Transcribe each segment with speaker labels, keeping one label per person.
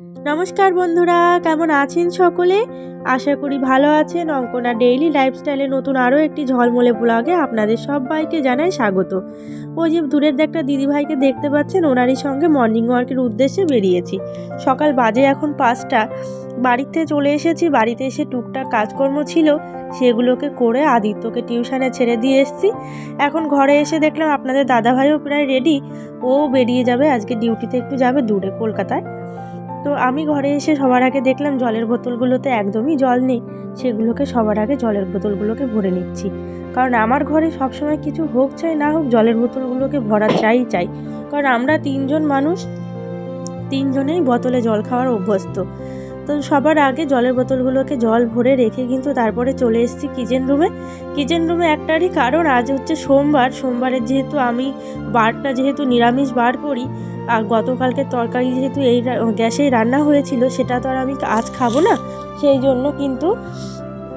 Speaker 1: নমস্কার বন্ধুরা, কেমন আছেন সকলে? আশা করি ভালো আছেন। অঙ্কনা ডেইলি লাইফস্টাইলে নতুন আরও একটি ঝলমলে ব্লগে আপনাদের সবাইকে জানাই স্বাগত। ওই যে দূরের একটা দিদিভাইকে দেখতে পাচ্ছেন, ওনারই সঙ্গে মর্নিং ওয়ার্কের উদ্দেশ্যে বেরিয়েছি। সকাল বাজে এখন পাঁচটা। বাড়িতে চলে এসেছি, বাড়িতে এসে টুকটাক কাজকর্ম ছিল, সেগুলোকে করে আদিত্যকে টিউশনে ছেড়ে দিয়ে এসেছি। এখন ঘরে এসে দেখলাম আপনাদের দাদাভাইও প্রায় রেডি ও বেরিয়ে যাবে, আজকে ডিউটিতে একটু যাবে দূরে কলকাতায়। তো আমি ঘরে এসে সবার আগে দেখলাম জলের বোতলগুলোতে একদমই জল নেই। সেগুলোকে সবার আগে জলের বোতলগুলোকে ভরে নিচ্ছি। কারণ আমার ঘরে সবসময় কিছু হোক চাই, না হোক জলের বোতলগুলোকে ভরা চাই চাই। কারণ আমরা তিনজন মানুষ, তিনজনেই বোতলে জল খাওয়ার অভ্যস্ত। তো সবার আগে জলের বোতলগুলোকে জল ভরে রেখে কিন্তু তারপরে চলে এসেছি কিচেন রুমে কিচেন রুমে একটারই কারণ, আজ হচ্ছে সোমবার। সোমবারের যেহেতু আমি বারটা যেহেতু নিরামিষ বার করি, আর গতকালকে তরকারি যেহেতু এই গ্যাসেই রান্না হয়েছিল, সেটা তো আর আমি আজ খাব না। সেই জন্য কিন্তু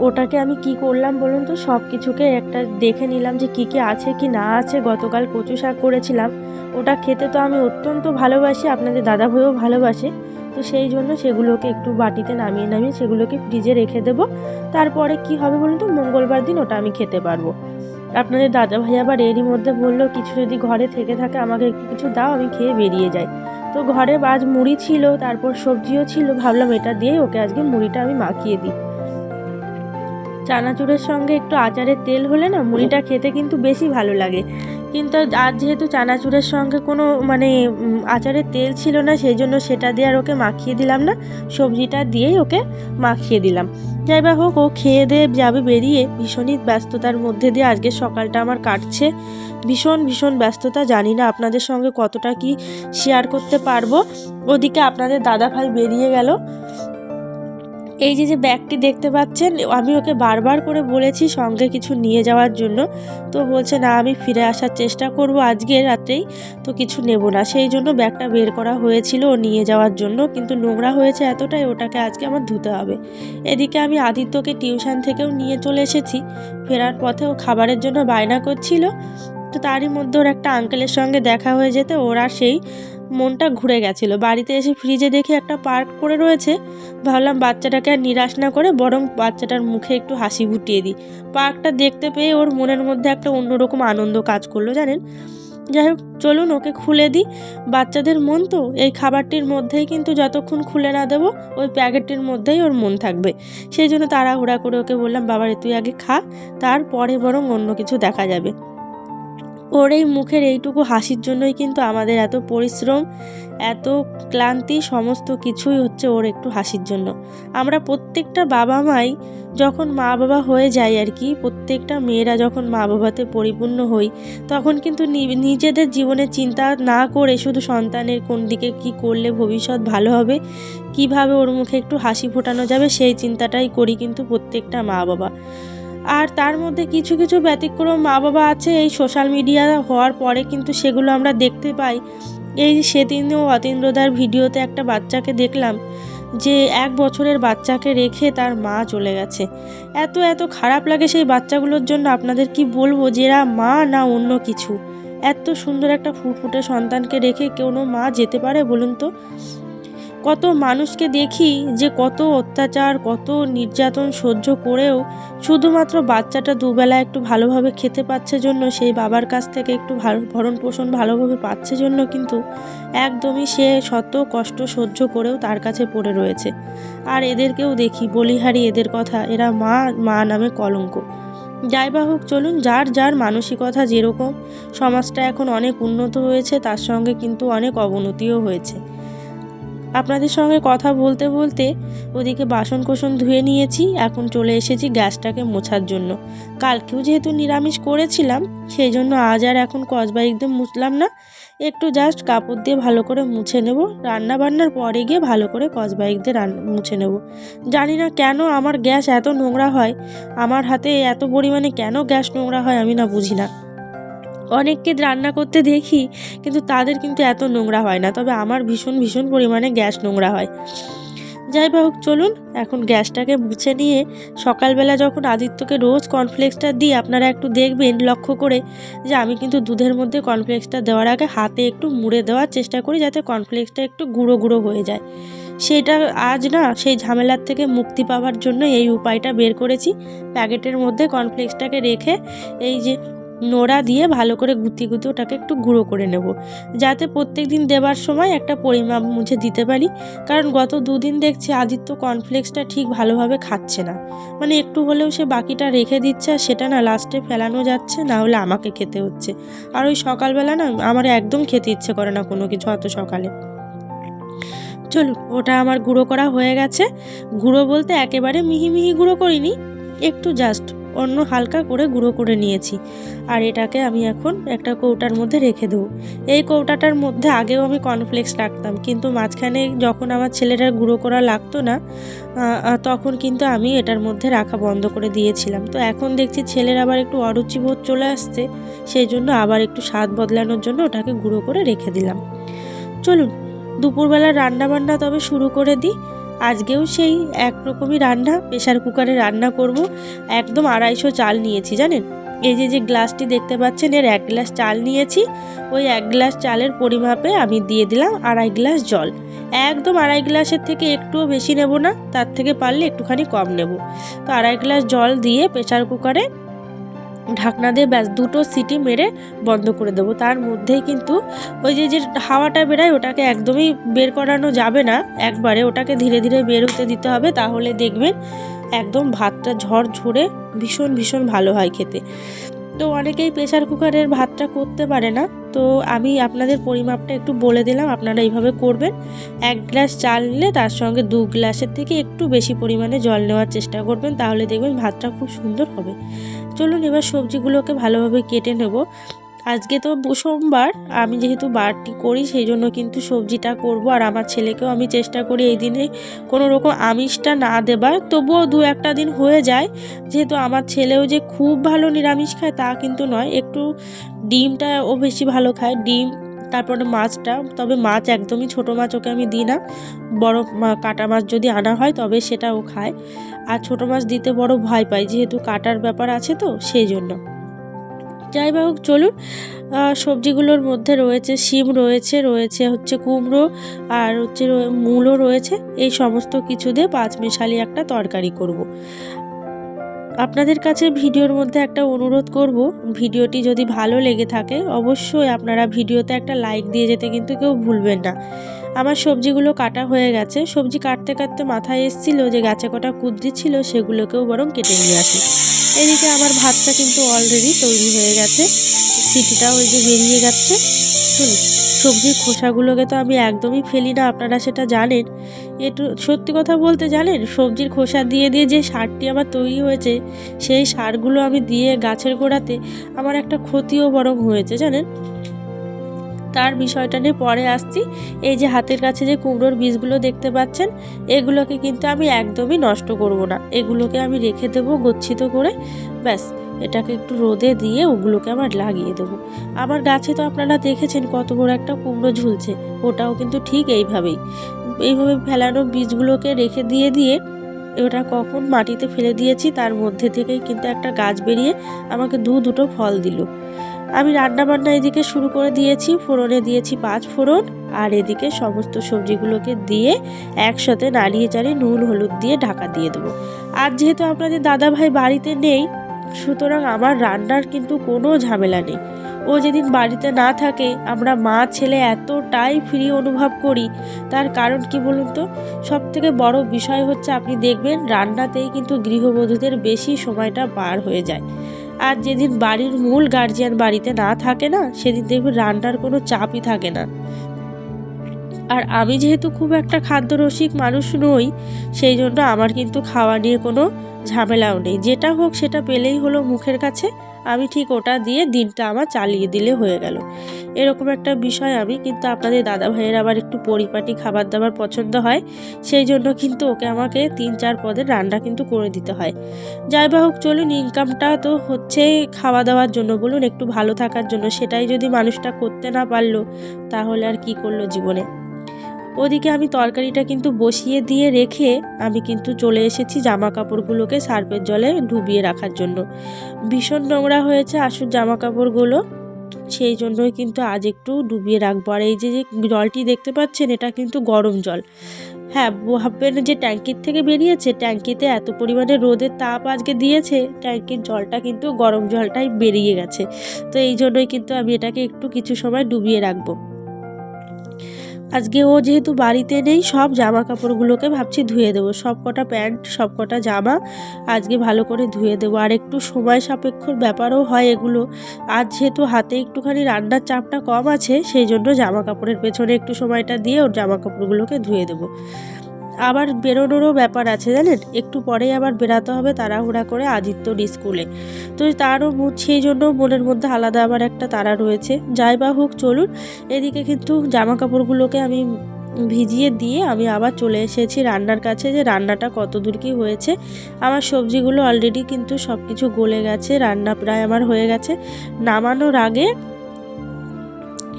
Speaker 1: ওটাকে আমি কি করলাম বলুন তো সব কিছুকে একটা দেখে নিলাম যে কী কী আছে কি না আছে। গতকাল কচু শাক করেছিলাম। ওটা খেতে তো আমি অত্যন্ত ভালোবাসি, আপনাদের দাদা ভাইও ভালোবাসে। তো সেই জন্য সেগুলোকে একটু বাটিতে নামিয়ে নামিয়ে সেগুলোকে ফ্রিজে রেখে দেব। তারপরে কি হবে বলুন তো? মঙ্গলবার দিন ওটা আমি খেতে পারব। আপনাদের দাদা ভাই আবার এরই মধ্যে বলল, কিছু যদি ঘরে থেকে থাকে আমাকে একটু কিছু দাও, আমি খেয়ে বেরিয়ে যাই। তো ঘরে আজ মুড়ি ছিল, তারপর সবজিও ছিল, ভাবলাম এটা দিয়ে ওকে আজকে মুড়িটা আমি মাখিয়ে দিই। চানাচুরের সঙ্গে একটু আচারের তেল হলে না মুড়িটা খেতে কিন্তু বেশি ভালো লাগে। কিন্তু আর যেহেতু চানাচুরের সঙ্গে কোনো মানে আচারের তেল ছিল না, সেই জন্য সেটা দিয়ে আর ওকে মাখিয়ে দিলাম না। সবজিটা দিয়েই ওকে মাখিয়ে দিলাম। যাই বা হোক, ও খেয়ে দিয়ে যাবে বেরিয়ে ভীষণই ব্যস্ততার মধ্যে দিয়ে আজকে সকালটা আমার কাটছে। ভীষণ ভীষণ ব্যস্ততা, জানি না আপনাদের সঙ্গে কতটা কি শেয়ার করতে পারব। ওদিকে আপনাদের দাদা ভাই বেরিয়ে গেল। এই যে যে ব্যাগটি দেখতে পাচ্ছেন, আমি ওকে বারবার করে বলেছি সঙ্গে কিছু নিয়ে যাওয়ার জন্য। তো বলছে, না, আমি ফিরে আসার চেষ্টা করব আজকে রাতেই, তো কিছু নেব না। সেই জন্য ব্যাগটা বের করা হয়েছিল ও নিয়ে যাওয়ার জন্য, কিন্তু নোংরা হয়েছে এতটাই, ওটাকে আজকে আমার ধুতে হবে। এদিকে আমি আদিত্যকে টিউশন থেকেও নিয়ে চলে এসেছি। ফেরার পথে ও খাবারের জন্য বায়না করছিল। তো তারই মধ্যে ওর একটা আঙ্কেলের সঙ্গে দেখা হয়ে যেতে ওরা সেই মনটা ঘুরে গেছিল। বাড়িতে এসে ফ্রিজে দেখে একটা পার্ক করে রয়েছে। ভাবলাম বাচ্চাটাকে আর নিরাশ না করে বরং বাচ্চাটার মুখে একটু হাসি ফুটিয়ে দিই। পার্কটা দেখতে পেয়ে ওর মনের মধ্যে একটা অন্যরকম আনন্দ কাজ করল, জানেন? যাই হোক, চলুন ওকে খুলে দিই। বাচ্চাদের মন তো, এই খাবারটির মধ্যেই কিন্তু যতক্ষণ খুলে না দেবো, ওই প্যাকেটটির মধ্যেই ওর মন থাকবে। সেই জন্য তাড়াহুড়া করে ওকে বললাম, বাবারে, তুই আগে খা, তারপরে বরং অন্য কিছু দেখা যাবে। ওর এই মুখের এইটুকু হাসির জন্যই কিন্তু আমাদের এত পরিশ্রম, এত ক্লান্তি, সমস্ত কিছুই হচ্ছে ওর একটু হাসির জন্য। আমরা প্রত্যেকটা বাবা মাই যখন মা বাবা হয়ে যায় আর কি, প্রত্যেকটা মেয়েরা যখন মা বাবাতে পরিপূর্ণ হই, তখন কিন্তু নিজেদের জীবনে চিন্তা না করে শুধু সন্তানের কোন দিকে কি করলে ভবিষ্যৎ ভালো হবে, কীভাবে ওর মুখে একটু হাসি ফোটানো যাবে, সেই চিন্তাটাই করি কিন্তু প্রত্যেকটা মা বাবা আর তার মধ্যে কিছু কিছু ব্যতিক্রম মা বাবা আছে, এই সোশ্যাল মিডিয়া হওয়ার পরে কিন্তু সেগুলো আমরা দেখতে পাই। এই সেদিনও অতীন্দ্রদার ভিডিওতে একটা বাচ্চাকে দেখলাম, যে এক বছরের বাচ্চাকে রেখে তার মা চলে গেছে। এত এত খারাপ লাগে সেই বাচ্চাগুলোর জন্য, আপনাদের কি বলব, যে এরা মা না অন্য কিছু? এত সুন্দর একটা ফুটফুটে সন্তানকে রেখে কোনো মা যেতে পারে বলুন তো? কত মানুষকে দেখি যে কত অত্যাচার, কত নির্যাতন সহ্য করেও শুধুমাত্র বাচ্চাটা দুবেলা একটু ভালোভাবে খেতে পাচ্ছে জন্য, সেই বাবার কাছ থেকে একটু ভালো, ভরণ পোষণ ভালোভাবে পাচ্ছে জন্য কিন্তু একদমই সে শত কষ্ট সহ্য করেও তার কাছে পড়ে রয়েছে। আর এদেরকেও দেখি, বলিহারি এদের কথা, এরা মা মা নামে কলঙ্ক। যাই বা হোক, চলুন, যার যার মানসিকতা যেরকম, সমাজটা এখন অনেক উন্নত হয়েছে, তার সঙ্গে কিন্তু অনেক অবনতিও হয়েছে। আপনাদের সঙ্গে কথা বলতে বলতে ওদিকে বাসন কোসন ধুয়ে নিয়েছি, এখন চলে এসেছি গ্যাসটাকে মোছার জন্য। কালকেও যেহেতু নিরামিষ করেছিলাম সেই জন্য আজ আর এখন কসবা একদম মুছলাম না। একটু জাস্ট কাপড় দিয়ে ভালো করে মুছে নেব। রান্না বান্নার পরে গিয়ে ভালো করে কসবাইক দিয়ে রান মুছে নেব। জানি না কেন আমার গ্যাস এত নোংরা হয়। আমার হাতে এত পরিমাণে কেন গ্যাস নোংরা হয় আমি না বুঝি না। অনেককে রান্না করতে দেখি, কিন্তু তাদের কিন্তু এত নোংরা হয় না। তবে আমার ভীষণ ভীষণ পরিমাণে গ্যাস নোংরা হয়। যাই হোক, চলুন। এখন গ্যাসটাকে মুছে নিয়ে সকালবেলা যখন আদিত্যকে রোজ কর্নফ্লেক্সটা দিই, আপনারা একটু দেখবেন, লক্ষ্য করে যে আমি কিন্তু দুধের মধ্যে কর্নফ্লেক্সটা দেওয়ার আগে হাতে একটু মুড়ে দেওয়ার চেষ্টা করি যাতে কর্নফ্লেক্সটা একটু গুঁড়ো গুঁড়ো হয়ে যায়। সেটা আজ না, সেই ঝামেলার থেকে মুক্তি পাওয়ার জন্য এই উপায়টা বের করেছি। প্যাকেটের মধ্যে কর্নফ্লেক্সটাকে রেখে এই যে নোড়া দিয়ে ভালো করে গুঁতি গুঁতি ওটাকে একটু গুঁড়ো করে নেব। যাতে প্রত্যেক দিন দেওয়ার সময় একটা পরিমাপ মুছে দিতে পারি। কারণ গত দুদিন দেখছি আদিত্য কর্নফ্লেক্সটা ঠিক ভালোভাবে খাচ্ছে না। মানে একটু হলেও সে বাকিটা রেখে দিচ্ছে আর সেটা না লাস্টে ফেলানো যাচ্ছে, না হলে আমাকে খেতে হচ্ছে। আর ওই সকালবেলা না আমার একদম খেতে ইচ্ছে করে না কোনো কিছু, অত সকালে। চলুন, ওটা আমার গুঁড়ো করা হয়ে গেছে। গুঁড়ো বলতে একেবারে মিহি মিহি গুঁড়ো করিনি, একটু জাস্ট অন্য হালকা করে গুঁড়ো করে নিয়েছি। আর এটাকে আমি এখন একটা কৌটার মধ্যে রেখে দেবো। এই কৌটাটার মধ্যে আগেও আমি কর্নফ্লেক্স রাখতাম, কিন্তু মাঝখানে যখন আমার ছেলেটার গুঁড়ো করা লাগতো না তখন কিন্তু আমি এটার মধ্যে রাখা বন্ধ করে দিয়েছিলাম। তো এখন দেখছি ছেলের আবার একটু অরুচিবোধ চলে আসছে সেই জন্য আবার একটু স্বাদ বদলানোর জন্য ওটাকে গুঁড়ো করে রেখে দিলাম। চলুন দুপুরবেলা রান্না বান্না তবে শুরু করে দিই। আজকেও সেই একরকমই রান্না প্রেশার কুকারে রান্না করব। একদম আড়াইশো চাল নিয়েছি, জানেন? এই যে যে গ্লাসটি দেখতে পাচ্ছেন, এর এক গ্লাস চাল নিয়েছি। ওই এক গ্লাস চালের পরিমাপে আমি দিয়ে দিলাম আড়াই গ্লাস জল। একদম আড়াই গ্লাসের থেকে একটুও বেশি নেব না, তার থেকে পারলে একটুখানি কম নেব। তো আড়াই গ্লাস জল দিয়ে প্রেশার কুকারে ঢাকনা দিয়ে ব্যাস দুটো সিটি মেরে বন্ধ করে দেবো। তার মধ্যেই কিন্তু ওই যে যে হাওয়াটা বেরায়, ওটাকে একদমই বের করানো যাবে না। একবারে ওটাকে ধীরে ধীরে বের হতে দিতে হবে, তাহলে দেখবেন একদম ভাতটা ঝড় ঝরে ভীষণ ভীষণ ভালো হয় খেতে। তো অনেকেই প্রেশার কুকারের ভাতটা করতে পারে না। তো আমি আপনাদের পরিমাপটা একটু বলে দিলাম, আপনারা এইভাবে করবেন। এক গ্লাস চাল নিলে তার সঙ্গে দু গ্লাসের থেকে একটু বেশি পরিমাণে জল নেওয়ার চেষ্টা করবেন, তাহলে দেখবেন ভাতটা খুব সুন্দর হবে। চলুন এবার সবজিগুলোকে ভালোভাবে কেটে নেব। আজকে তো সোমবার, আমি যেহেতু বারটি করি, সেই জন্য কিন্তু সবজিটা করব। আর আমার ছেলেকেও আমি চেষ্টা করি এই দিনে কোনো রকম আমিষটা না দেবার। তবুও দু একটা দিন হয়ে যায়। যেহেতু আমার ছেলেও যে খুব ভালো নিরামিষ খায়, তা কিন্তু নয়। একটু ডিমটা ও বেশি ভালো খায়। ডিম, তারপরে মাছটা। তবে মাছ একদমই ছোট মাছ ওকে আমি দিই না। বড় কাটা মাছ যদি আনা হয়, তবে সেটা ও খায়। আর ছোট মাছ দিতে বড় ভয় পায়। যেহেতু কাটার ব্যাপার আছে তো, সেই জন্য। যাই হোক, চলুন সবজিগুলোর মধ্যে রয়েছে শিম রয়েছে রয়েছে হচ্ছে কুমড়ো আর হচ্ছে মূলও রয়েছে। এই সমস্ত কিছু দিয়ে পাঁচমিশালি একটা তরকারি করব। আপনাদের কাছে ভিডিওর মধ্যে একটা অনুরোধ করব, ভিডিওটি যদি ভালো লেগে থাকে, অবশ্যই আপনারা ভিডিওতে একটা লাইক দিয়ে যেতে কিন্তু কেউ ভুলবেন না। আমার সবজিগুলো কাটা হয়ে গেছে। সবজি কাটতে কাটতে মাথায় এসেছিল যে গাছে কটা কুদ্রি ছিল, সেগুলোকেও বরং কেটে নিয়ে আসি। এদিকে আমার ভাতটা কিন্তু অলরেডি তৈরি হয়ে গেছে। সিটিটা ওই যে বেরিয়ে গেছে শুনুন সবজির খোসাগুলোকে তো আমি একদমই ফেলি না, আপনারা সেটা জানেন। একটু সত্যি কথা বলতে জানেন, সবজির খোসা দিয়ে দিয়ে যে সারটি আমার তৈরি হয়েছে, সেই সারগুলো আমি দিয়ে গাছের গোড়াতে আমার একটা ক্ষতিও বরং হয়েছে, জানেন? তার বিষয়টা নিয়ে পরে আসছি। এই যে হাতের কাছে যে কুমড়োর বীজগুলো দেখতে পাচ্ছেন, এগুলোকে কিন্তু আমি একদমই নষ্ট করব না। এগুলোকে আমি রেখে দেবো গচ্ছিত করে। ব্যাস, এটাকে একটু রোদে দিয়ে ওগুলোকে আমার লাগিয়ে দেবো। আমার গাছে তো আপনারা দেখেছেন কত বড় একটা কুমড়ো ঝুলছে, ওটাও কিন্তু ঠিক এইভাবেই। এইভাবে ফেলানো বীজগুলোকে রেখে দিয়ে দিয়ে ওটা কখন মাটিতে ফেলে দিয়েছি, তার মধ্যে থেকেই কিন্তু একটা গাছ বেরিয়ে আমাকে দু দুটো ফল দিল। আমি রান্না বান্না এদিকে শুরু করে দিয়েছি, ফোড়নে দিয়েছি পাঁচ ফোড়ন, আর এদিকে সমস্ত সবজিগুলোকে দিয়ে একসাথে নাড়িয়ে চাড়িয়ে নুন, হলুদ দিয়ে ঢাকা দিয়ে দেবো। আর যেহেতু আপনাদের দাদা ভাই বাড়িতে নেই, সুতরাং আমার রান্নার কিন্তু কোনো ঝামেলা নেই। ও যেদিন বাড়িতে না থাকে, আমরা মা, ছেলে এতটাই ফ্রি অনুভব করি। তার কারণ কি বলুন তো? সব থেকে বড় বিষয় হচ্ছে, আপনি দেখবেন রান্নাতেই কিন্তু গৃহবধূদের বেশি সময়টা পার হয়ে যায়। আর যেদিন বাড়ির মূল গার্জিয়ান বাড়িতে না থাকে না, সেদিন দেখবে রান্নার কোনো চাপই থাকে না। আর আমি যেহেতু খুব একটা খাদ্যরসিক মানুষ নই, সেই জন্য আমার কিন্তু খাওয়া নিয়ে কোনো ঝামেলাও নেই। যেটা হোক সেটা পেলেই হলো মুখের কাছে। আমি ঠিক ওটা দিয়ে দিনটা আমার চালিয়ে দিলে হয়ে গেল। এরকম একটা বিষয় আমি কিন্তু আপনাদের দাদা ভাইয়ের আবার একটু পরিপাটি খাবার দাবার পছন্দ হয়, সেই জন্য কিন্তু ওকে আমাকে তিন চার পদের রান্না কিন্তু করে দিতে হয়। যাই বা হোক, চলুন ইনকামটা তো হচ্ছে খাওয়া দাওয়ার জন্য বলুন, একটু ভালো থাকার জন্য, সেটাই যদি মানুষটা করতে না পারল, তাহলে আর কি করল জীবনে? ওদিকে আমি তরকারিটা কিন্তু বসিয়ে দিয়ে রেখে আমি কিন্তু চলে এসেছি জামা কাপড়গুলোকে সার্ফের জলে ডুবিয়ে রাখার জন্য। ভীষণ নোংরা হয়েছে আসুর জামা কাপড়গুলো সেই জন্যই কিন্তু আজ একটু ডুবিয়ে রাখব। আর এই যে যে জলটি দেখতে পাচ্ছেন, এটা কিন্তু গরম জল। হ্যাঁ ভাববেন যে ট্যাঙ্কির থেকে বেরিয়েছে, ট্যাঙ্কিতে এত পরিমাণে রোদের তাপ আজকে দিয়েছে, ট্যাঙ্কির জলটা কিন্তু গরম জলটাই বেরিয়ে গেছে। তো এই জন্যই কিন্তু আমি এটাকে একটু কিছু সময় ডুবিয়ে রাখব। আজকে ও যেহেতু বাড়িতে নেই, সব জামা কাপড়গুলোকে ভাবছি ধুয়ে দেবো। সব কটা প্যান্ট সব কটা জামা আজকে ভালো করে ধুয়ে দেবো। আর একটু সময় সাপেক্ষর ব্যাপারও হয় এগুলো। আজ যেহেতু হাতে একটুখানি রান্নার চাপটা কম আছে, সেই জন্য জামা কাপড়ের পেছনে একটু সময়টা দিয়ে ওর জামা কাপড়গুলোকে ধুয়ে দেবো। আবার বেরোনোরও ব্যাপার আছে জানেন? একটু পরেই আবার বেরাতে হবে তাড়াহুড়া করে আদিত্যর স্কুলে। তো তারও সেই জন্য মনের মধ্যে আলাদা আবার একটা তারা রয়েছে। যাই বা হোক, চলুন। এদিকে কিন্তু জামা কাপড়গুলোকে আমি ভিজিয়ে দিয়ে আমি আবার চলে এসেছি রান্নার কাছে যে রান্নাটা কত দূর কি হয়েছে। আমার সবজিগুলো অলরেডি কিন্তু সব কিছু গলে গেছে, রান্না প্রায় আমার হয়ে গেছে। নামানোর আগে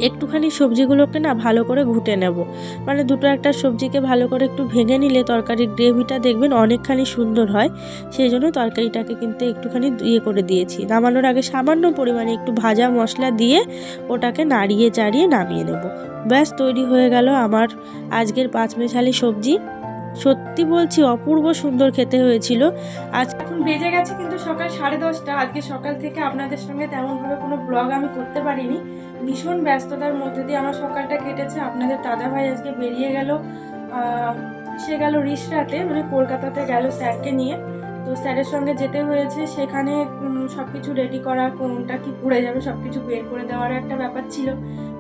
Speaker 1: একটুখানি সবজিগুলোকে না ভালো করে ঘুটে নেব। মানে দুটো একটা সবজিকে ভালো করে একটু ভেঙে নিলে তরকারির গ্রেভিটা দেখবেন অনেকখানি সুন্দর হয়। সেই জন্য তরকারিটাকে কিন্তু একটুখানি ইয়ে করে দিয়েছি। নামানোর আগে সামান্য পরিমাণে একটু ভাজা মশলা দিয়ে ওটাকে নাড়িয়ে চাড়িয়ে নামিয়ে নেব। ব্যাস, তৈরি হয়ে গেল আমার আজকের পাঁচমেশালি সবজি। সত্যি বলছি, অপূর্ব সুন্দর খেতে হয়েছিল। আজ এখন বেজে গেছে কিন্তু সকাল সাড়ে দশটা। আজকে সকাল থেকে আপনাদের সঙ্গে তেমনভাবে কোনো ব্লগ আমি করতে পারিনি। ভীষণ ব্যস্ততার মধ্যে দিয়ে আমার সকালটা কেটেছে। আপনাদের দাদা ভাই আজকে বেরিয়ে গেল সে গেল রিসরাতে মানে কলকাতাতে গেল স্যারকে নিয়ে। তো স্যারের সঙ্গে যেতে হয়েছে। সেখানে সব কিছু রেডি করা, কোনটা কি পুড়ে যাবে সব কিছু বের করে দেওয়ার একটা ব্যাপার ছিল।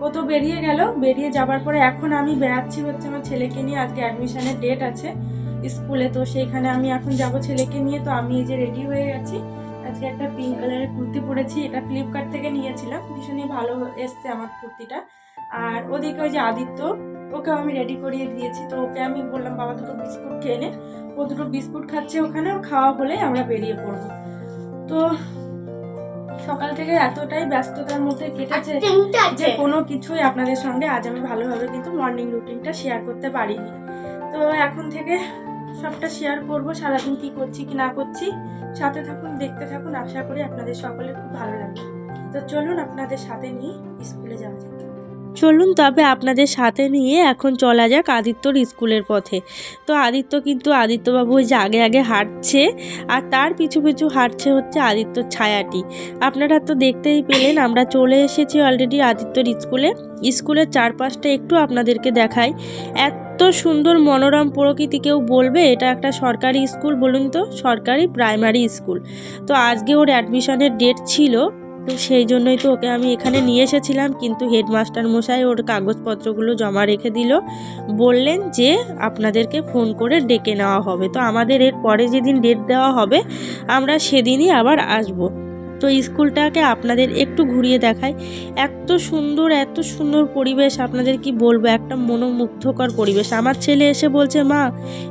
Speaker 1: ও তো বেরিয়ে গেল, বেরিয়ে যাবার পরে এখন আমি বেড়াচ্ছি হচ্ছে আমার ছেলেকে নিয়ে, আজকে অ্যাডমিশনের ডেট আছে স্কুলে, তো সেইখানে আমি এখন যাব ছেলেকে নিয়ে, তো আমি এই যে রেডি হয়ে গেছি আজকে একটা পিঙ্ক কালারের কুর্তি পরেছি, এটা ফ্লিপকার্ট থেকে নিয়েছিলাম, ভীষণই ভালো এসছে আমার কুর্তিটা। আর ওদিকে ওই যে আদিত্য, ওকেও আমি রেডি করিয়ে দিয়েছি, তো ওকে আমি বললাম, বাবা, দুটো বিস্কুট খেয়ে নে। ও দুটো বিস্কুট খাচ্ছে ওখানে খাওয়া হলে আমরা বেরিয়ে পড়ব। তো সকাল থেকে এতটাই ব্যস্ততার মধ্যে কেটেছে যে কোনো কিছুই আপনাদের সঙ্গে আজ আমি ভালোভাবে কিন্তু মর্নিং রুটিনটা শেয়ার করতে পারিনি। তো এখন থেকে সবটা শেয়ার করব সারাদিন কি করছি কি না করছি। সাথে থাকুন দেখতে থাকুন আশা করি আপনাদের সকলের খুব ভালো লাগবে। তো চলুন আপনাদের সাথে নিয়ে স্কুলে যাওয়া যাক। চলুন তবে আপনাদের সাথে নিয়ে এখন চলা যাক আদিত্যর স্কুলের পথে। তো আদিত্য কিন্তু আদিত্যবাবু ওই যে আগে আগে হাঁটছে, আর তার পিছু পিছু হাঁটছে হচ্ছে আদিত্যর ছায়াটি। আপনারা তো দেখতেই পেলেন, আমরা চলে এসেছি অলরেডি আদিত্যর স্কুলে। স্কুলের চারপাশটা একটু আপনাদেরকে দেখাই। এত সুন্দর মনোরম প্রকৃতি, কেউ বলবে এটা একটা সরকারি স্কুল বলুন তো, সরকারি প্রাইমারি স্কুল। তো আজকে ওর অ্যাডমিশনের ডেট ছিল তো সেই জন্যই তো ওকে আমি এখানে নিয়ে এসেছিলাম, কিন্তু হেডমাস্টার মশাই ওর কাগজপত্রগুলো জমা রেখে দিল। বললেন যে আপনাদেরকে ফোন করে ডেকে নেওয়া হবে। তো আমাদের এর পরে যেদিন ডেট দেওয়া হবে, আমরা সেদিনই আবার আসব। তো স্কুলটাকে আপনাদের একটু ঘুরিয়ে দেখায় এত সুন্দর এত সুন্দর পরিবেশ আপনাদের কি বলব? একটা মনোমুগ্ধকর পরিবেশ। আমার ছেলে এসে বলছে, মা,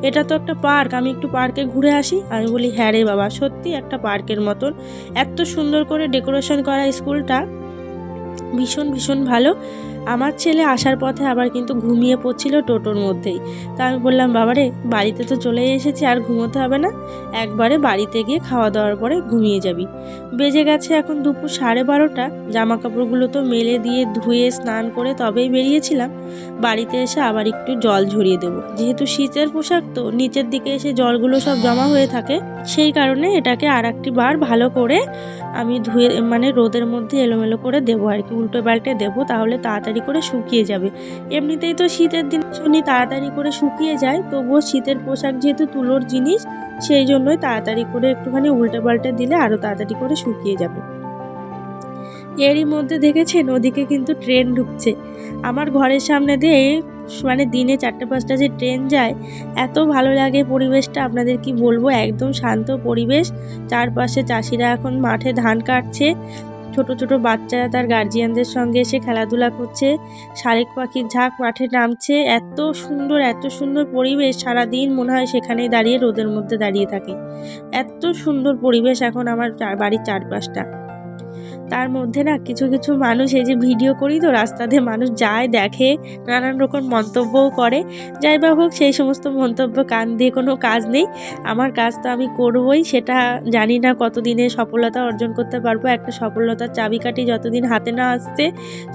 Speaker 1: এটা তো একটা পার্ক। আমি একটু পার্কে ঘুরে আসি। আমি বলি হ্যাঁ রে বাবা, সত্যি একটা পার্কের মতন। এত সুন্দর করে ডেকোরেশন করা স্কুলটা ভীষণ ভীষণ ভালো। আমার ছেলে আসার পথে আবার কিন্তু ঘুমিয়ে পড়ছিল টোটোর মধ্যেই। তা আমি বললাম, বাবারে, বাড়িতে তো চলে এসেছি, আর ঘুমোতে হবে না। একবারে বাড়িতে গিয়ে খাওয়া দাওয়ার পরে ঘুমিয়ে যাবি। বেজে গেছে এখন দুপুর সাড়ে বারোটা। জামা কাপড়গুলো তো মেলে দিয়ে ধুয়ে স্নান করে তবেই বেরিয়েছিলাম। বাড়িতে এসে আবার একটু জল ঝরিয়ে দেবো। যেহেতু শীতের পোশাক, তো নিচের দিকে এসে জলগুলো সব জমা হয়ে থাকে। সেই কারণে এটাকে আর একটি বার ভালো করে আমি ধুয়ে মানে রোদের মধ্যে এলোমেলো করে দেবো আর কি, উল্টো পাল্টে দেবো, তাহলে তাড়াতাড়ি করে শুকিয়ে যাবে। এমনিতেই তো শীতের দিন শুনি তাড়াতাড়ি করে শুকিয়ে যায়, তবুও শীতের পোশাক যেহেতু তুলোর জিনিস, সেই জন্যই তাড়াতাড়ি করে একটুখানি উল্টে পাল্টে দিলে আরও তাড়াতাড়ি করে শুকিয়ে যাবে। এরই মধ্যে দেখেছেন, ওদিকে কিন্তু ট্রেন ঢুকছে। আমার ঘরের সামনে দিয়ে মানে দিনে চারটে পাঁচটা যে ট্রেন যায়, এত ভালো লাগে পরিবেশটা। আপনাদের কি বলব? একদম শান্ত পরিবেশ। চারপাশে চাষিরা এখন মাঠে ধান কাটছে। ছোট ছোট বাচ্চারা তার গার্জিয়ানদের সঙ্গে এসে খেলাধুলা করছে। শালিক পাখির ঝাঁক মাঠে নামছে। এত সুন্দর এত সুন্দর পরিবেশ সারাদিন মনে হয় সেখানেই দাঁড়িয়ে, রোদের মধ্যে দাঁড়িয়ে থাকে। এত সুন্দর পরিবেশ এখন আমার বাড়ির চারপাশটা। তার মধ্যে না কিছু কিছু মানুষ এই যে ভিডিও করি তো রাস্তা দিয়ে মানুষ যায়, দেখে, নানান রকম মন্তব্যও করে। যাই বা হোক, সেই সমস্ত মন্তব্য কান দিয়ে কোনো কাজ নেই। আমার কাজ তো আমি করবই, সেটা জানি না কতদিনে সফলতা অর্জন করতে পারব। একটা সফলতার চাবিকাঠি যতদিন হাতে না আসছে,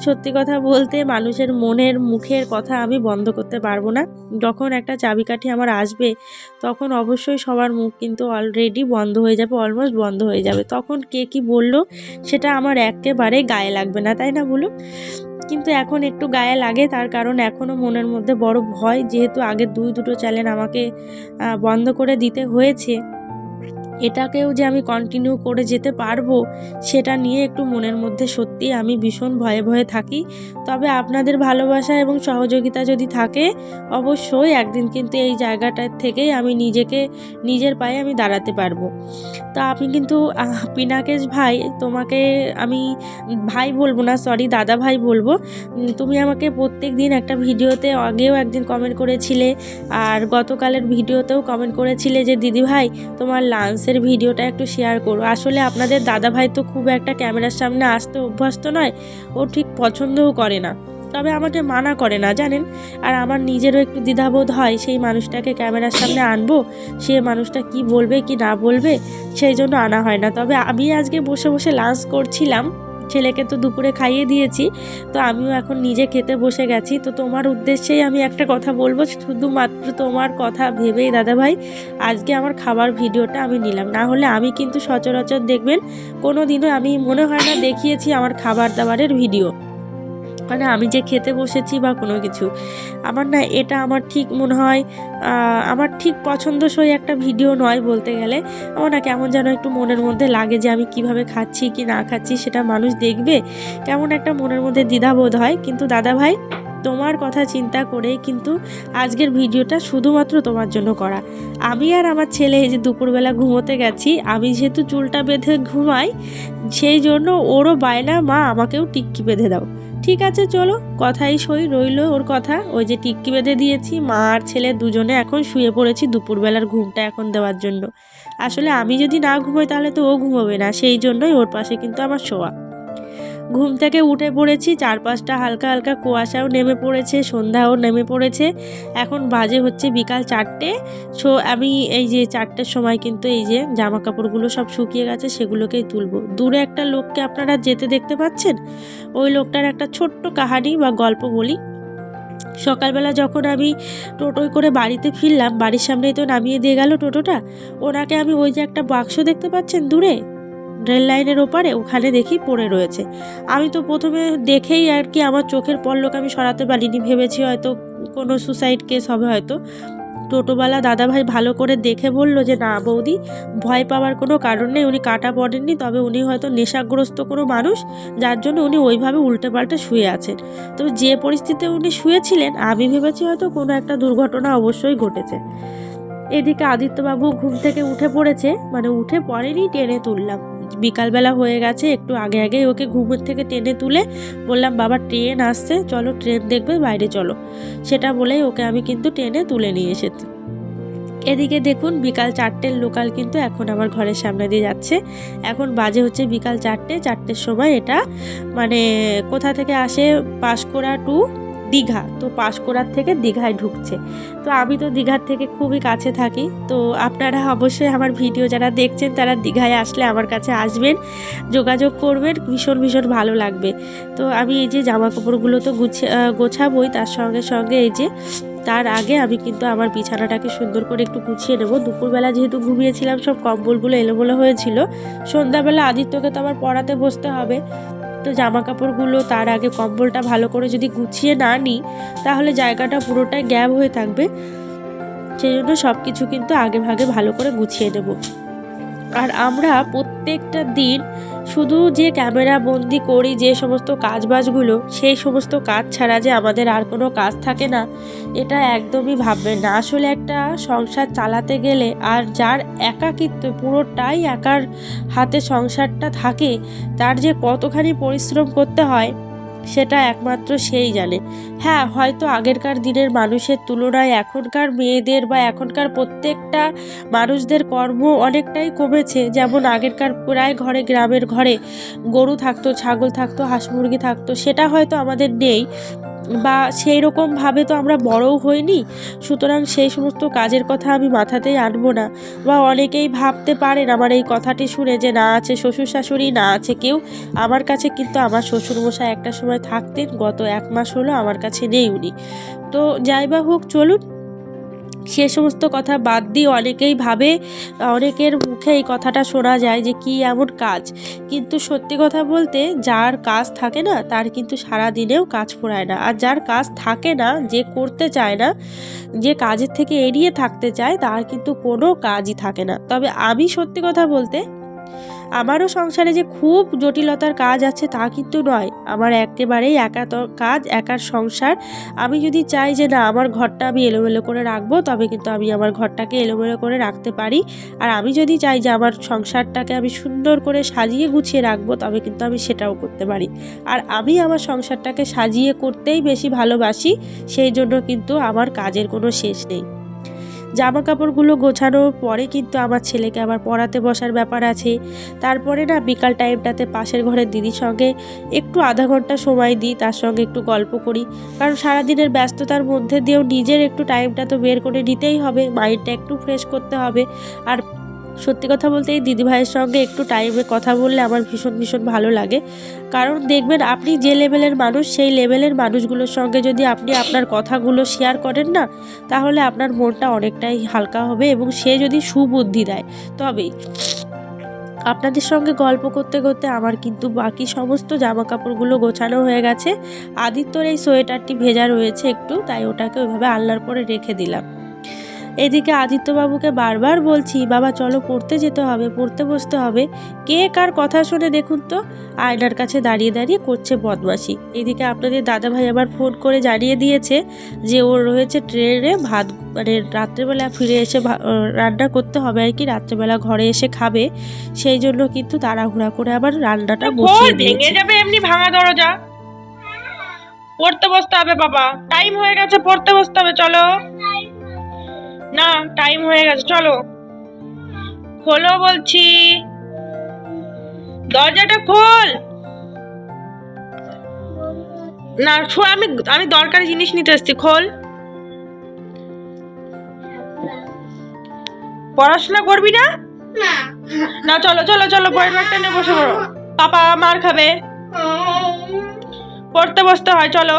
Speaker 1: সত্যি কথা বলতে মানুষের মনের, মুখের কথা আমি বন্ধ করতে পারব না। যখন একটা চাবিকাঠি আমার আসবে, তখন অবশ্যই সবার মুখ কিন্তু অলরেডি বন্ধ হয়ে যাবে অলমোস্ট বন্ধ হয়ে যাবে। তখন কে কি বলল, সেটা আমার একেবারে গায়ে লাগবে না, তাই না বলুন কিন্তু এখন একটু গায়ে লাগে, তার কারণ এখনও মনের মধ্যে বড় ভয়, যেহেতু আগে দুই, দুটো চ্যানেল আমাকে বন্ধ করে দিতে হয়েছে। এটাকেও যে আমি কন্টিনিউ করে যেতে পারব, সেটা নিয়ে একটু মনের মধ্যে সত্যি আমি ভীষণ ভয়ে ভয়ে থাকি। তবে আপনাদের ভালোবাসা এবং সহযোগিতা যদি থাকে, অবশ্যই একদিন কিন্তু এই জায়গাটার থেকেই আমি নিজেকে, নিজের পায়ে আমি দাঁড়াতে পারব। তা আপনি কিন্তু পিনাকেশ ভাই, তোমাকে আমি ভাই বলব না সরি দাদা ভাই বলব। তুমি আমাকে প্রত্যেক দিন একটা ভিডিওতে আগেও একদিন কমেন্ট করেছিলে, আর গতকালের ভিডিওতেও কমেন্ট করেছিলে যে, দিদি ভাই, তোমার লাঞ্চের ভিডিওটা একটু শেয়ার করো। আসলে আপনাদের দাদা ভাই তো খুব একটা ক্যামেরার সামনে আসতে অভ্যস্ত নয়, ও ঠিক পছন্দও করে না। তবে আমাকে মানা করে না, জানেন? আর আমার নিজেরও একটু দ্বিধাবোধ হয়, সেই মানুষটাকে ক্যামেরার সামনে আনব, সে মানুষটা কি বলবে, কি না বলবে, সেই জন্য আনা হয় না। তবে আমি আজকে বসে বসে লাঞ্চ করছিলাম। ছেলেকে তো দুপুরে খাইয়ে দিয়েছি, তো আমিও এখন নিজে খেতে বসে গেছি। তো তোমার উদ্দেশ্যেই আমি একটা কথা বলব, শুধুমাত্র তোমার কথা ভেবেই দাদাভাই, আজকে আমার খাবার ভিডিওটা আমি নিলাম। না হলে আমি কিন্তু সচরাচর দেখবেন কোনো দিনও আমি মনে হয় না দেখিয়েছি আমার খাবার দাবারের ভিডিও। মানে আমি যে খেতে বসেছি বা কোনো কিছু, আমার না এটা আমার ঠিক মনে হয় আমার ঠিক পছন্দসই একটা ভিডিও নয় বলতে গেলে। আমার না কেমন যেন একটু মনের মধ্যে লাগে যে আমি কীভাবে খাচ্ছি কি না খাচ্ছি সেটা মানুষ দেখবে। কেমন একটা মনের মধ্যে দ্বিধাবোধ হয়। কিন্তু দাদা ভাই, তোমার কথা চিন্তা করে কিন্তু আজকের ভিডিওটা শুধুমাত্র তোমার জন্য করা। আমি আর আমার ছেলে এই যে দুপুরবেলা ঘুমোতে গেছি, আমি যেহেতু চুলটা বেঁধে ঘুমাই, সেই জন্য ওরও বায়না মা আমাকেও টিক্কি বেঁধে দাও। ঠিক আছে, চলো। কথাই সই রইল ওর কথা। ওই যে টিক্কি বেঁধে দিয়েছি, মা আর ছেলে দুজনে এখন শুয়ে পড়েছি দুপুরবেলার ঘুমটা এখন দেওয়ার জন্য। আসলে আমি যদি না ঘুমোই তাহলে তো ও ঘুমোবে না, সেই জন্যই ওর পাশে কিন্তু আমার শোয়া। ঘুম থেকে উঠে পড়েছি, চারপাশটা হালকা হালকা কুয়াশাও নেমে পড়েছে, সন্ধ্যাও নেমে পড়েছে। এখন বাজে হচ্ছে বিকাল চারটে সো আমি এই যে চারটের সময় কিন্তু এই যে জামা কাপড়গুলো সব শুকিয়ে গেছে, সেগুলোকেই তুলবো। দূরে একটা লোককে আপনারা যেতে দেখতে পাচ্ছেন? ওই লোকটার একটা ছোট্ট কাহানি বা গল্প বলি। সকালবেলা যখন আমি টোটোয় করে বাড়িতে ফিরলাম, বাড়ির সামনেই তো নামিয়ে দিয়ে গেল টোটোটা, ওনাকে আমি ওই যে একটা বাক্স দেখতে পাচ্ছেন দূরে? রেল লাইনের ওপারে, ওখানে দেখি পড়ে রয়েছে। আমি তো প্রথমে দেখেই আর কি আমার চোখের পল্লক আমি সরাতে পারিনি, ভেবেছি হয়তো কোনো সুসাইড কেস হবে হয়তো। টোটোওয়ালা দাদাভাই ভালো করে দেখে বলল যে, না বৌদি, ভয় পাওয়ার কোনো কারণ নেই, উনি কাটা পড়েননি তবে উনি হয়তো নেশাগ্রস্ত কোনো মানুষ, যার জন্য উনি ওইভাবে উল্টে পাল্টে শুয়ে আছেন। তবে যে পরিস্থিতিতে উনি শুয়েছিলেন, আমি ভেবেছি হয়তো কোনো একটা দুর্ঘটনা অবশ্যই ঘটেছে। এদিকে আদিত্যবাবু ঘুম থেকে উঠে পড়েছে মানে উঠে পড়েনি, টেনে তুললাম। বিকালবেলা হয়ে গেছে, একটু আগে আগে ওকে ঘুমের থেকে টেনে তুলে বললাম, বাবা, ট্রেন আসছে, চলো ট্রেন দেখবে, বাইরে চলো। সেটা বলেই ওকে আমি কিন্তু টেনে তুলে নিয়ে এসেছি। এদিকে দেখুন, বিকাল চারটের লোকাল কিন্তু এখন আমার ঘরের সামনে দিয়ে যাচ্ছে। এখন বাজে হচ্ছে বিকাল চারটে, চারটের সময় এটা মানে কোথা থেকে আসে, পাঁশকুড়া টু দীঘা। তো পাঁশকুড়ার থেকে দীঘায় ঢুকছে। তো আমি তো দীঘার থেকে খুবই কাছে থাকি। তো আপনারা অবশ্যই আমার ভিডিও যারা দেখছেন, তারা দীঘায় আসলে আমার কাছে আসবেন। যোগাযোগ করবেন, ভীষণ ভীষণ ভালো লাগবে। তো আমি এই যে জামা কাপড়গুলো তো গুছে গোছাবই, তার সঙ্গে সঙ্গে এই যে তার আগে আমি কিন্তু আমার বিছানাটাকে সুন্দর করে একটু গুছিয়ে নেব। দুপুরবেলা যেহেতু ঘুমিয়েছিলাম, সব কম্বলগুলো এলোমেলো হয়েছিল। সন্ধ্যাবেলা আদিত্যকে তো আবার পড়াতে বসতে হবে। জামা কাপড়গুলো তার আগে কম্বলটা ভালো করে যদি গুছিয়ে না নিই তাহলে জায়গাটা পুরোটাই গ্যাপ হয়ে থাকবে। সেই জন্য সব কিছু কিন্তু আগে ভাগে ভালো করে গুছিয়ে নেব। আর আমরা প্রত্যেকটা দিন শুধু যে ক্যামেরা বন্দি করি, যে সমস্ত কাজবাজগুলো, সেই সমস্ত কাজ ছাড়া যে আমাদের আর কোনো কাজ থাকে না, এটা একদমই ভাববেন না। আসলে একটা সংসার চালাতে গেলে আর যার একাকিত্ব, পুরোটাই একার হাতে সংসারটা থাকে, তার যে কতখানি পরিশ্রম করতে হয় সেটা একমাত্র সেই জানে। হ্যাঁ হয়তো আগেরকার দিনের মানুষের তুলনায় এখনকার মেয়েদের বা এখনকার প্রত্যেকটা মানুষদের কর্ম অনেকটাই কমেছে। যেমন আগেরকার প্রায় ঘরে গ্রামের ঘরে গরু থাকতো, ছাগল থাকতো, হাঁস মুরগি থাকতো, সেটা হয়তো আমাদের নেই। বা সেই রকমভাবে তো আমরা বড়ও হইনি, সুতরাং সেই সমস্ত কাজের কথা আমি মাথাতেই আনব না। বা অনেকেই ভাবতে পারেন আমার এই কথাটি শুনে যে না আছে শ্বশুর শাশুড়ি না আছে কেউ। আমার কাছে কিন্তু আমার শ্বশুরমশাই একটা সময় থাকতেন, গত এক মাস হলো আমার কাছে নেই উনি। তো যাই বা হোক, চলুন সে সমস্ত কথা বাদ দিয়ে অনেকেই ভাবে, অনেকের মুখে এই কথাটা শোনা যায় যে কি এমন কাজ। কিন্তু সত্যি কথা বলতে যার কাজ থাকে না, তার কিন্তু সারা দিনেও কাজ পড়ায় না। আর যার কাজ থাকে না, যে করতে চায় না, যে কাজের থেকে এড়িয়ে থাকতে চায়, তার কিন্তু কোনো কাজই থাকে না। তবে আমি সত্যি কথা বলতে আমারও সংসারে যে খুব জটিলতার কাজ আছে তা কিন্তু নয়। আমার একেবারেই একা কাজ, একার সংসার। আমি যদি চাই যে না, আমার ঘরটা আমি এলোমেলো করে রাখব, তবে কিন্তু আমি আমার ঘরটাকে এলোমেলো করে রাখতে পারি। আর আমি যদি চাই যে আমার সংসারটাকে আমি সুন্দর করে সাজিয়ে গুছিয়ে রাখব, তবে কিন্তু আমি সেটাও করতে পারি। আর আমি আমার সংসারটাকে সাজিয়ে করতেই বেশি ভালোবাসি, সেই জন্য কিন্তু আমার কাজের কোনো শেষ নেই। জামা কাপড়গুলো গোছানোর পরে কিন্তু আমার ছেলেকে আবার পড়াতে বসার ব্যাপার আছে। তারপরে না বিকাল টাইমটাতে পাশের ঘরের দিদির সঙ্গে একটু আধা ঘণ্টা সময় দিই, তার সঙ্গে একটু গল্প করি। কারণ সারাদিনের ব্যস্ততার মধ্যে দিয়েও নিজের একটু টাইমটা তো বের করে নিতেই হবে, মাইন্ডটা একটু ফ্রেশ করতে হবে। আর সত্যি কথা বলতে এই দিদিভাইয়ের সঙ্গে একটু টাইমে কথা বললে আমার ভীষণ ভীষণ ভালো লাগে। কারণ দেখবেন, আপনি যে লেভেলের মানুষ, সেই লেভেলের মানুষগুলোর সঙ্গে যদি আপনি আপনার কথাগুলো শেয়ার করেন না, তাহলে আপনার মনটা অনেকটাই হালকা হবে এবং সে যদি সুবুদ্ধি দেয়। তবেই আপনাদের সঙ্গে গল্প করতে করতে আমার কিন্তু বাকি সমস্ত জামা কাপড়গুলো গোছানো হয়ে গেছে। আদিত্যর এই সোয়েটারটি ভেজা রয়েছে একটু, তাই ওটাকে ওইভাবে আল্লার পরে রেখে দিলাম। এদিকে আদিত্যবাবুকে বারবার বলছি বাবা চলো পড়তে যেতে হবে পড়তে বসতে হবে। কে কার কথা শুনে দেখুন তো আয়নার কাছে দাঁড়িয়ে দাঁড়িয়ে করছে বদমাসি এদিকে আপনাদের দাদাভাই আবার ফোন করে জানিয়ে দিয়েছে যে ওর রয়েছে ট্রেনে ভাত মানে রাত্রেবেলা ফিরে এসে রান্না করতে হবে আর কি রাত্রেবেলা ঘরে এসে খাবে। সেই জন্য কিন্তু তাড়াহুড়া করে আবার রান্নাটা বসিয়ে
Speaker 2: ভেঙে যাবে এমনি ভাঙা দরজা। পড়তে বসতে হবে বাবা। টাইম হয়ে গেছে পড়তে বসতে হবে চলো। না টাইম হয়ে গেছে চলো। খোলো বলছি। দরজাটা খোল। না শো আমি আমি দরকারি জিনিস নিতে এসেছি খোল। পড়াশোনা করবি না? না। চলো চলো চলো বইয়ের ব্যাগটা নিয়ে বসে পড়ো। পাপা মার খাবে। পড়তে বসতে হয় চলো।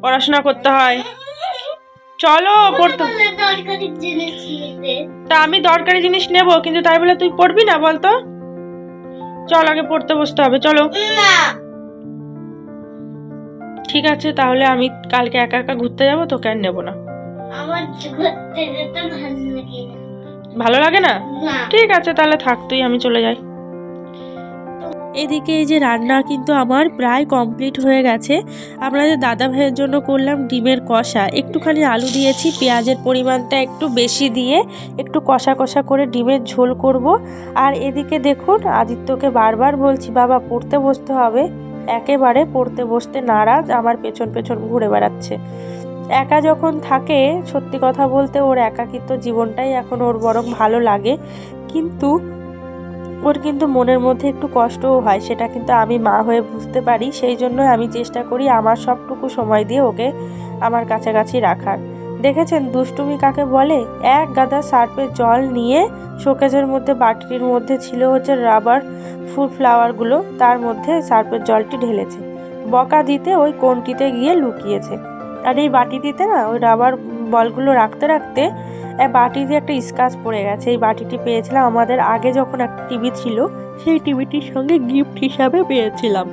Speaker 2: পড়াশোনা করতে হয়। চলো পড়তে তা আমি দরকারি জিনিস নেব কিন্তু তাই বলে তুই পড়বি না বলতো? চল আগে পড়তে বসতে হবে চলো। ঠিক আছে তাহলে আমি কালকে একা একা ঘুরতে যাব তোকে আর নেব না।
Speaker 3: আমার ঘুরতে যেতে ভালো লাগে না।
Speaker 2: ভালো লাগে না?
Speaker 3: না।
Speaker 2: ঠিক আছে তাহলে থাক তুই আমি চলে যাই।
Speaker 1: এদিকে এই যে রান্না কিন্তু আমার প্রায় কমপ্লিট হয়ে গেছে। আমরা যে দাদা ভাইয়ের জন্য করলাম ডিমের কষা, একটুখানি আলু দিয়েছি, পেঁয়াজের পরিমাণটা একটু বেশি দিয়ে একটু কষা কষা করে ডিমের ঝোল করব। আর এদিকে দেখুন, আদিত্যকে বারবার বলছি, বাবা, পড়তে বসতে হবে। একেবারে পড়তে বসতে নারাজ, আমার পেছন পেছন ঘুরে বেড়াচ্ছে। একা যখন থাকে, সত্যি কথা বলতে ওর একাকিত্ব জীবনটাই এখন ওর বরং ভালো লাগে। কিন্তু ওর কিন্তু মনের মধ্যে একটু কষ্টও হয়, সেটা কিন্তু আমি মা হয়ে বুঝতে পারি। সেই জন্য আমি চেষ্টা করি আমার সবটুকু সময় দিয়ে ওকে আমার কাছাকাছি রাখার। দেখেছেন দুষ্টুমি কাকে বলে? এক গাদা সার্ফের জল নিয়ে শোকেজের মধ্যে, বাটির মধ্যে ছিল হচ্ছে রাবার ফুল ফ্লাওয়ারগুলো, তার মধ্যে সার্ফের জলটি ঢেলেছে। বকা দিতে ওই কোনটিতে গিয়ে লুকিয়েছে। আর এই বাটিটিতে না, ওই রাবার বলগুলো রাখতে রাখতে বাটিতে একটা স্কাচ পড়ে গেছে, এই বাটিটি পেয়েছিলাম আমাদের আগে যখন একটা টিভি ছিল, সেই টিভিটির সঙ্গে গিফট হিসাবে পেয়েছিলাম।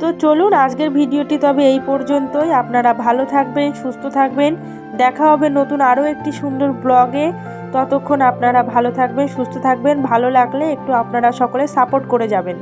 Speaker 1: তো চলুন আজকের ভিডিওটি তবে এই পর্যন্তই। আপনারা ভালো থাকবেন, সুস্থ থাকবেন। দেখা হবে নতুন আরও একটি সুন্দর ব্লগে। ততক্ষণ আপনারা ভালো থাকবেন, সুস্থ থাকবেন। ভালো লাগলে একটু আপনারা সকলে সাপোর্ট করে যাবেন।